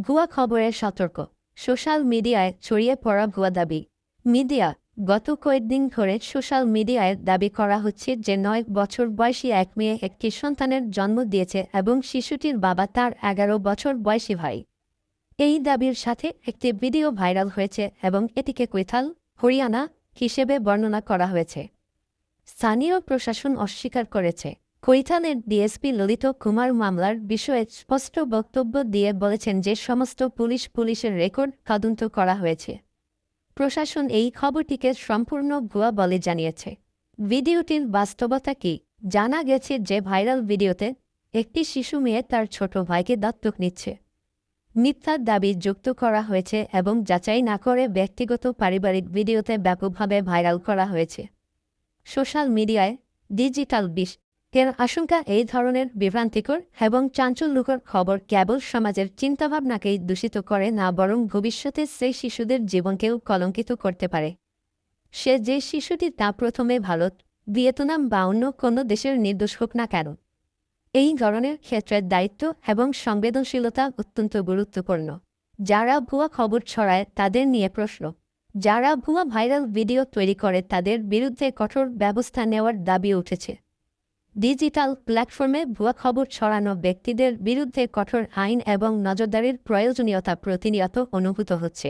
ভুয়া খবরের সতর্ক। সোশ্যাল মিডিয়ায় ছড়িয়ে পড়া ভুয়া দাবি। মিডিয়া, গত কয়েকদিন ধরে সোশ্যাল মিডিয়ায় দাবি করা হচ্ছে যে নয় বছর বয়সী এক মেয়ে একটি সন্তানের জন্ম দিয়েছে এবং শিশুটির বাবা তার এগারো বছর বয়সী ভাই। এই দাবির সাথে একটি ভিডিও ভাইরাল হয়েছে এবং এটিকে কৈথাল হরিয়ানা হিসেবে বর্ণনা করা হয়েছে। স্থানীয় প্রশাসন অস্বীকার করেছে। কৈথালের ডিএসপি ললিত কুমার মামলার বিষয়ে স্পষ্ট বক্তব্য দিয়ে বলেছেন যে সমস্ত পুলিশ পুলিশের রেকর্ড তদন্ত করা হয়েছে। প্রশাসন এই খবরটিকে সম্পূর্ণ ভুয়া বলে জানিয়েছে। ভিডিওটির বাস্তবতা কি? জানা গেছে যে ভাইরাল ভিডিওতে একটি শিশু মেয়ে তার ছোট ভাইকে দত্তক নিচ্ছে। মিথ্যার দাবি যুক্ত করা হয়েছে এবং যাচাই না করে ব্যক্তিগত পারিবারিক ভিডিওতে ব্যাপকভাবে ভাইরাল করা হয়েছে। সোশ্যাল মিডিয়ায় ডিজিটাল বিষ এর আশঙ্কা এই ধরনের বিভ্রান্তিকর এবং চাঞ্চল্যকর খবর কেবল সমাজের চিন্তাভাবনাকেই দূষিত করে না বরং ভবিষ্যতে সেই শিশুদের জীবনকেও কলঙ্কিত করতে পারে। সে যে শিশুটি তা প্রথমে ভারত ভিয়েতনাম বা অন্য কোনো দেশের নির্দোষ হোক না কেন। এই ধরনের ক্ষেত্রের দায়িত্ব এবং সংবেদনশীলতা অত্যন্ত গুরুত্বপূর্ণ। যারা ভুয়া খবর ছড়ায় তাদের নিয়ে প্রশ্ন। যারা ভুয়া ভাইরাল ভিডিও তৈরি করে তাদের বিরুদ্ধে কঠোর ব্যবস্থা নেওয়ার দাবি উঠেছে। ডিজিটাল প্ল্যাটফর্মে ভুয়া খবর ছড়ানো ব্যক্তিদের বিরুদ্ধে কঠোর আইন এবং নজরদারির প্রয়োজনীয়তা প্রতিনিয়ত অনুভূত হচ্ছে।